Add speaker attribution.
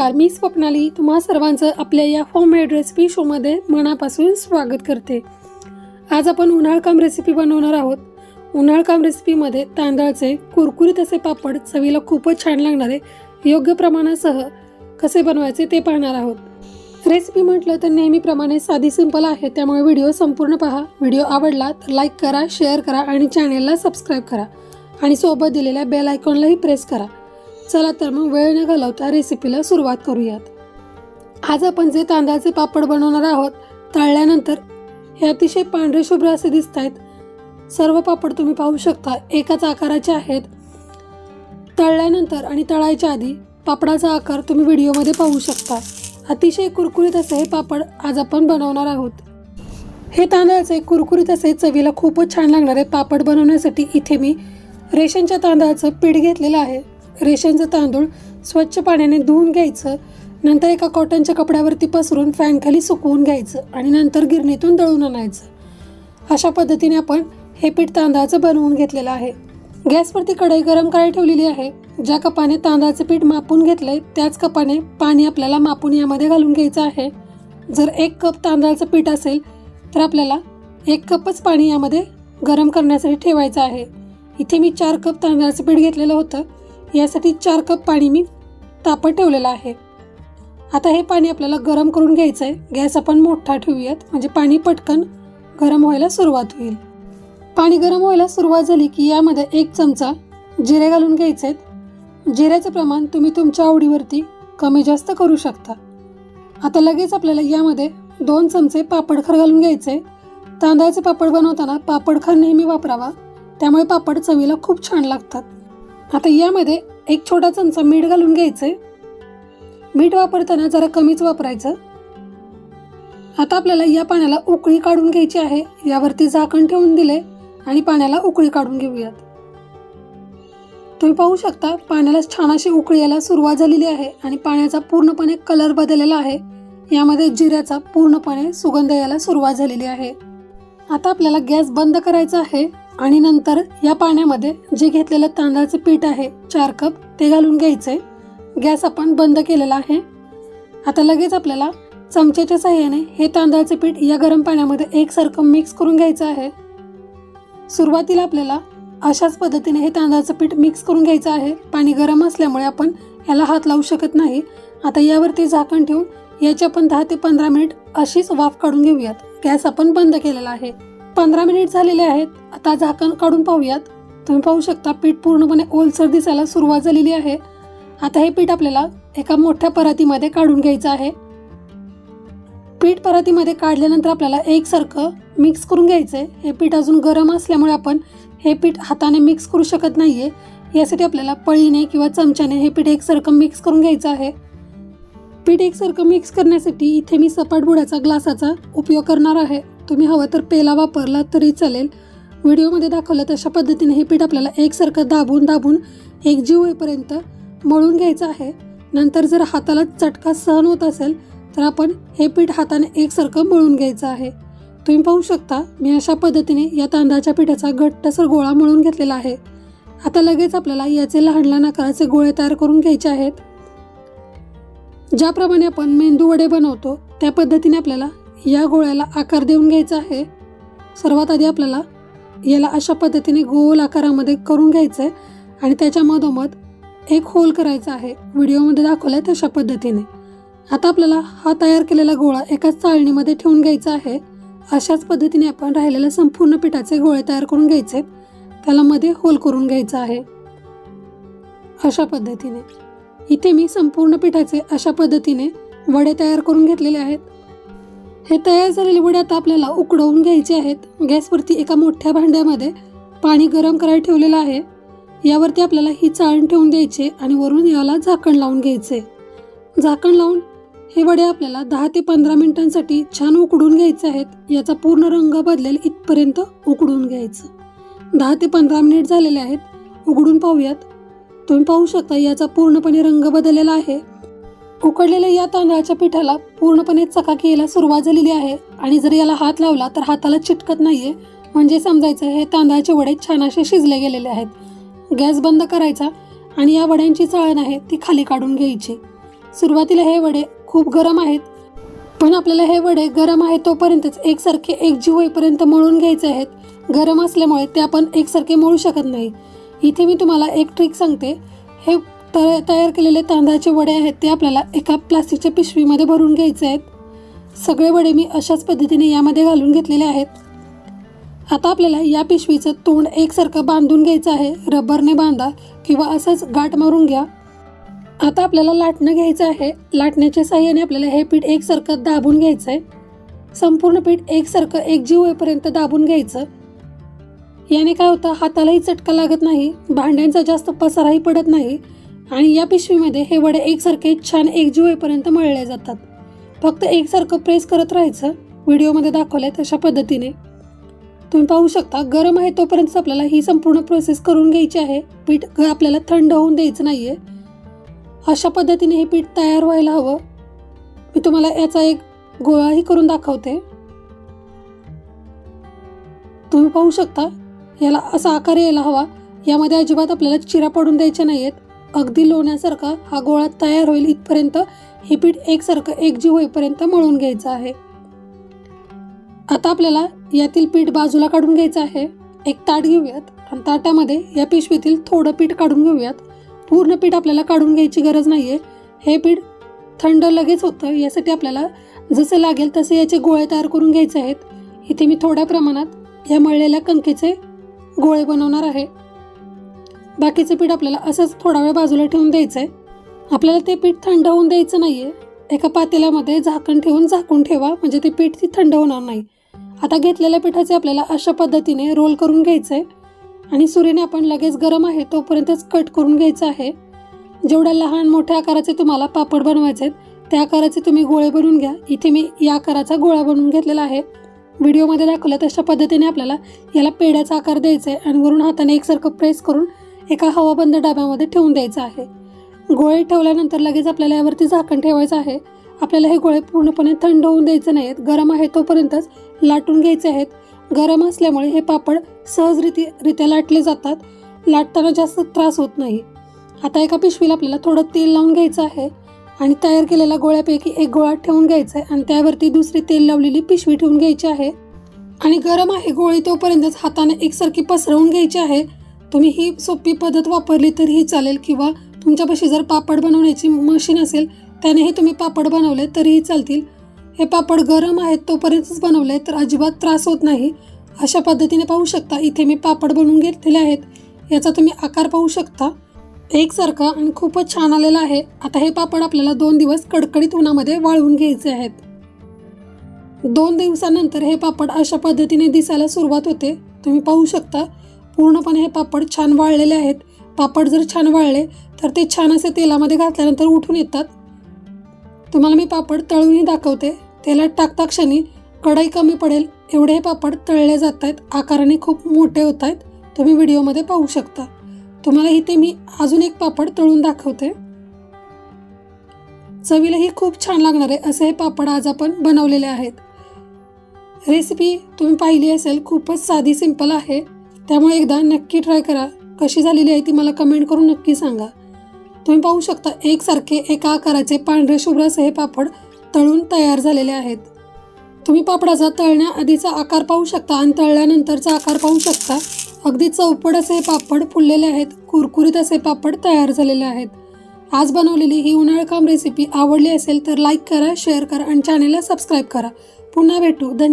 Speaker 1: नमस्कार मी स्वप्नाली. तुम्हा सर्वांचं आपल्या या होममेड रेसिपी शोमध्ये मनापासून स्वागत करते. आज आपण उन्हाळकाम रेसिपी बनवणार आहोत. उन्हाळकाम रेसिपीमध्ये तांदळाचे कुरकुरीत असे पापड चवीला खूपच छान लागणारे योग्य प्रमाणासह कसे बनवायचे ते पाहणार आहोत. रेसिपी म्हटलं तर नेहमीप्रमाणे साधी सिंपल आहे त्यामुळे व्हिडिओ संपूर्ण पहा. व्हिडिओ आवडला तर लाईक करा शेअर करा आणि चॅनेलला सबस्क्राईब करा. आणि सोबत दिलेल्या बेल आयकॉनलाही प्रेस करा. चला तर मग वेळ न घालवता रेसिपीला सुरुवात करूयात. आज आपण जे तांदळाचे पापड बनवणार आहोत तळल्यानंतर हे अतिशय पांढरे शुभ्र असे दिसत आहेत. सर्व पापड तुम्ही पाहू शकता एकाच आकाराचे आहेत. तळल्यानंतर आणि तळायच्या आधी पापडाचा आकार तुम्ही व्हिडिओमध्ये पाहू शकता. अतिशय कुरकुरीत असे हे पापड आज आपण बनवणार आहोत. हे तांदळाचे कुरकुरीत असे चवीला खूपच छान लागणारे पापड बनवण्यासाठी इथे मी रेशनच्या तांदळाचं पीठ घेतलेलं आहे. रेशनचं तांदूळ स्वच्छ पाण्याने धुवून घ्यायचं नंतर एका कॉटनच्या कपड्यावरती पसरून फॅनखाली सुकवून घ्यायचं आणि नंतर गिरणीतून दळून आणायचं. अशा पद्धतीने आपण हे पीठ तांदळाचं बनवून घेतलेलं आहे. गॅसवरती कढई गरम करायला ठेवलेली आहे. ज्या कपाने तांदळाचं पीठ मापून घेतलंय त्याच कपाने पाणी आपल्याला मापून यामध्ये घालून घ्यायचं आहे. जर एक कप तांदळाचं पीठ असेल तर आपल्याला एक कपच पाणी यामध्ये गरम करण्यासाठी ठेवायचं आहे. इथे मी चार कप तांदळाचं पीठ घेतलेलं होतं. यासाठी चार कप पाणी मी तापत ठेवलेलं आहे. आता हे पाणी आपल्याला गरम करून घ्यायचं आहे गॅस आपण मोठा ठेवूयात. म्हणजे पाणी पटकन गरम व्हायला सुरुवात होईल. पाणी गरम व्हायला सुरुवात झाली की यामध्ये एक चमचा जिरे घालून घ्यायचे आहेत जिऱ्याचं प्रमाण तुम्ही तुमच्या आवडीवरती कमी जास्त करू शकता. आता लगेच आपल्याला यामध्ये दोन चमचे पापडखर घालून घ्यायचे तांदळाचे पापड बनवताना पापडखर नेहमी वापरावा. त्यामुळे पापड चवीला खूप छान लागतात. आता यामध्ये एक छोटा चमचा मीठ घालून घ्यायचे मीठ वापरताना जरा कमीच वापरायचं. आता आपल्याला या पाण्याला उकळी काढून घ्यायची आहे. यावरती झाकण ठेवून दिले आणि पाण्याला उकळी काढून घेऊयात. तुम्ही पाहू शकता पाण्याला छान अशी उकळी यायला सुरुवात झालेली आहे आणि पाण्याचा पूर्णपणे कलर बदललेला आहे. यामध्ये जिऱ्याचा पूर्णपणे सुगंध यायला सुरुवात झालेली आहे. आता आपल्याला गॅस बंद करायचा आहे. आणि नंतर या पाण्यामध्ये जे घेतलेलं तांदळाचं पीठ आहे चार कप ते घालून घ्यायचे गॅस आपण बंद केलेला आहे. आता लगेच आपल्याला चमच्याच्या साह्याने हे तांदळाचे पीठ या गरम पाण्यामध्ये एकसारखं मिक्स करून घ्यायचं आहे. सुरुवातीला आपल्याला अशाच पद्धतीने हे तांदळाचं पीठ मिक्स करून घ्यायचं आहे. पाणी गरम असल्यामुळे आपण याला हात लावू शकत नाही. आता यावरती झाकण ठेवून याची आपण दहा ते पंधरा मिनिट अशीच वाफ काढून घेऊयात. गॅस आपण बंद केलेला आहे. पंधरा मिनिट झालेले आहेत. आता झाकण काढून पाहूयात. तुम्ही पाहू शकता पीठ पूर्णपणे ओलसर दिसायला सुरुवात झालेली आहे. आता हे पीठ आपल्याला एका मोठ्या परातीमध्ये काढून घ्यायचं आहे. पीठ परातीमध्ये काढल्यानंतर आपल्याला एकसारखं मिक्स करून घ्यायचं आहे हे पीठ अजून गरम असल्यामुळे आपण हे पीठ हाताने मिक्स करू शकत नाही आहे यासाठी आपल्याला पळीने किंवा चमच्याने हे पीठ एकसारखं मिक्स करून घ्यायचं आहे. पीठ एकसारखं मिक्स करण्यासाठी इथे मी सपाट बुडाचा ग्लासाचा उपयोग करणार आहे. तुम्ही हवं तर पेला वापरला तरी चालेल. व्हिडिओमध्ये दाखवलं तशा पद्धतीने हे पीठ आपल्याला एकसारखं दाबून दाबून एक जीव होईपर्यंत मळून घ्यायचं आहे. नंतर जर हाताला चटका सहन होत असेल तर आपण हे पीठ हाताने एकसारखं मळून घ्यायचं आहे. तुम्ही पाहू शकता मी अशा पद्धतीने या तांदळाच्या पिठाचा घट्टसर गोळा मळून घेतलेला आहे. आता लगेच आपल्याला याचे लहान लहान आकाराचे गोळे तयार करून घ्यायचे आहेत. ज्याप्रमाणे आपण मेंदू वडे बनवतो त्या पद्धतीने आपल्याला या गोळ्याला आकार देऊन घ्यायचा आहे. सर्वात आधी आपल्याला याला अशा पद्धतीने गोल आकारामध्ये करून घ्यायचं आहे आणि त्याच्या मधोमध एक होल करायचा आहे. व्हिडिओमध्ये दाखवलं आहे तशा पद्धतीने. आता आपल्याला हा तयार केलेला गोळा एका चाळणीमध्ये ठेवून घ्यायचा आहे. अशाच पद्धतीने आपण राहिलेल्या संपूर्ण पिठाचे गोळे तयार करून घ्यायचे. त्याला मध्ये होल करून घ्यायचा आहे. अशा पद्धतीने. इथे मी संपूर्ण पिठाचे अशा पद्धतीने वडे तयार करून घेतलेले आहेत. हे तयार झालेले वडे आता आपल्याला उकडवून घ्यायचे आहेत. गॅसवरती एका मोठ्या भांड्यामध्ये पाणी गरम करायला ठेवलेलं आहे. यावरती आपल्याला ही चाळण ठेवून द्यायची आणि वरून याला झाकण लावून घ्यायचे. झाकण लावून हे वडे आपल्याला दहा ते पंधरा मिनिटांसाठी छान उकडून घ्यायचे आहेत. याचा पूर्ण रंग बदलेल इथपर्यंत उकडून घ्यायचं. दहा ते पंधरा मिनिट झालेले आहेत. उघडून पाहूयात. तुम्ही पाहू शकता याचा पूर्णपणे रंग बदललेला आहे. उकडलेल्या या तांदळाच्या पिठाला पूर्णपणे चकाकी यायला सुरुवात झालेली आहे आणि जर याला हात लावला तर हाताला चिटकत नाहीये. म्हणजे समजायचं हे तांदळाचे वडे छान असे शिजले गेलेले आहेत. गॅस बंद करायचा आणि या वड्यांची चाळण आहे ती खाली काढून घ्यायची. सुरुवातीला हे वडे खूप गरम आहेत पण आपल्याला हे वडे गरम आहेत तोपर्यंतच एकसारखे एकजीव होईपर्यंत मळून घ्यायचे आहेत. गरम असल्यामुळे ते आपण एकसारखे मळू शकत नाही. इथे मी तुम्हाला एक ट्रिक सांगते. हे त तयार केलेले तांदळाचे वडे आहेत ते आपल्याला एका प्लास्टिकच्या पिशवीमध्ये भरून घ्यायचे आहेत. सगळे वडे मी अशाच पद्धतीने यामध्ये घालून घेतलेले आहेत. आता आपल्याला या पिशवीचं तोंड एकसारखं बांधून घ्यायचं आहे. रबरने बांधा किंवा असंच गाठ मारून घ्या. आता आपल्याला लाटणं घ्यायचं आहे. लाटण्याच्या साह्याने आपल्याला हे पीठ एकसारखं दाबून घ्यायचं आहे संपूर्ण पीठ एकसारखं एकजीव होईपर्यंत दाबून घ्यायचं. याने काय होतं? हातालाही चटका लागत नाही भांड्यांचा जास्त पसाराही पडत नाही आणि या पिशवीमध्ये हे वडे एकसारखे छान एकजीव होईपर्यंत मळले जातात. फक्त एकसारखं प्रेस करत राहायचं व्हिडिओमध्ये दाखवलंय तशा पद्धतीने. तुम्ही पाहू शकता गरम आहे तोपर्यंत आपल्याला ही संपूर्ण प्रोसेस करून घ्यायची आहे. पीठ आपल्याला थंड होऊन द्यायचं नाही आहे अशा पद्धतीने हे पीठ तयार व्हायला हवं. मी तुम्हाला याचा एक गोळाही करून दाखवते. तुम्ही पाहू शकता याला असा आकार यायला हवा. यामध्ये अजिबात आपल्याला चिरा पडून द्यायच्या नाहीयेत. अगदी लोण्यासारखा हा गोळा तयार होईल इथपर्यंत. हे पीठ एकसारखं एकजीव होईपर्यंत मळून घ्यायचं आहे. आता आपल्याला यातील पीठ बाजूला काढून घ्यायचं आहे. एक ताट घेऊयात. आणि ताटामध्ये या पिशवीतील थोडं पीठ काढून घेऊयात. पूर्ण पीठ आपल्याला काढून घ्यायची गरज नाही आहे हे पीठ थंड लगेच होतं. यासाठी आपल्याला जसे लागेल तसे याचे गोळे तयार करून घ्यायचे आहेत. इथे मी थोड्या प्रमाणात या मळलेल्या कणकेचे गोळे बनवणार आहे. बाकीचं पीठ आपल्याला असंच थोडा वेळ बाजूला ठेवून द्यायचं आहे आपल्याला ते पीठ थंड होऊन द्यायचं नाही आहे एका पातेल्यामध्ये झाकण ठेवून झाकून ठेवा म्हणजे ते पीठ ती थंड होणार नाही. आता घेतलेल्या पिठाचे आपल्याला अशा पद्धतीने रोल करून घ्यायचं आहे आणि सुरीने आपण लगेच गरम आहे तोपर्यंतच कट करून घ्यायचं आहे. जेवढ्या लहान मोठ्या आकाराचे तुम्हाला पापड बनवायचे आहेत त्या आकाराचे तुम्ही गोळे बनवून घ्या. इथे मी या आकाराचा गोळा बनवून घेतलेला आहे. व्हिडिओमध्ये दाखवलं तशा पद्धतीने आपल्याला याला पेड्याचा आकार द्यायचा आहे आणि वरून हाताने एकसारखं प्रेस करून एका हवाबंद डब्यामध्ये ठेवून द्यायचं आहे. गोळे ठेवल्यानंतर लगेच आपल्याला यावरती झाकण ठेवायचं आहे. आपल्याला हे गोळे पूर्णपणे थंड होऊन द्यायचे नाहीत. गरम आहे तोपर्यंतच लाटून घ्यायचे आहेत. गरम असल्यामुळे हे पापड सहजरित्या लाटले जातात. लाटताना जास्त त्रास होत नाही. आता एका पिशवीला आपल्याला थोडं तेल लावून घ्यायचं आहे. आणि तयार केलेल्या गोळ्यापैकी एक गोळा ठेवून घ्यायचा आहे आणि त्यावरती दुसरी तेल लावलेली पिशवी ठेवून घ्यायची आहे. आणि गरम आहे गोळी तोपर्यंतच हाताने एकसारखी पसरवून घ्यायची आहे. तुम्ही ही सोपी पद्धत वापरली तरीही चालेल किंवा तुमच्यापाशी जर पापड बनवण्याची मशीन असेल त्यानेही तुम्ही पापड बनवले तरीही चालतील. हे पापड गरम आहेत तोपर्यंतच बनवले तर अजिबात त्रास होत नाही. अशा पद्धतीने पाहू शकता इथे मी पापड बनवून घेतलेले आहेत. याचा तुम्ही आकार पाहू शकता. एकसारखा आणि खूपच छान आलेला आहे. आता हे पापड आपल्याला दोन दिवस कडकडीत उन्हामध्ये वाळवून घ्यायचे आहेत. दोन दिवसानंतर हे पापड अशा पद्धतीने दिसायला सुरुवात होते. तुम्ही पाहू शकता पूर्णपणे हे पापड छान वाळलेले आहेत. पापड जर छान वाळले तर ते छान असे तेलामध्ये घातल्यानंतर उठून येतात. तुम्हाला मी पापड तळूनही दाखवते. तेलात टाकता क्षणी कढई कमी पडेल. एवढे हे पापड तळले जात आहेत. आकाराने खूप मोठे होत आहेत. तुम्ही व्हिडिओमध्ये पाहू शकता. तुम्हाला इथे मी अजून एक पापड तळून दाखवते. चवीलाही खूप छान लागणार आहे असे हे पापड आज आपण बनवलेले आहेत. रेसिपी तुम्ही पाहिली असेल खूपच साधी सिंपल आहे. त्यामुळे एकदा नक्की ट्राय करा. कशी झालेली आहे ती मला कमेंट करून नक्की सांगा. तुम्ही पाहू शकता एकसारखे एका आकाराचे पांढरे शुभ्र असे हे पापड तळून तयार झालेले आहेत. तुम्ही पापडाचा तळण्याआधीचा आकार पाहू शकता आणि तळल्यानंतरचा आकार पाहू शकता. अगदी चौपट असे हे पापड फुललेले आहेत कुरकुरीत असे पापड तयार झालेले आहेत. आज बनवलेली ही उन्हाळकाम रेसिपी आवडली असेल तर लाईक करा शेअर करा आणि चॅनेलला सबस्क्राईब करा. पुन्हा भेटू. धन्यवाद.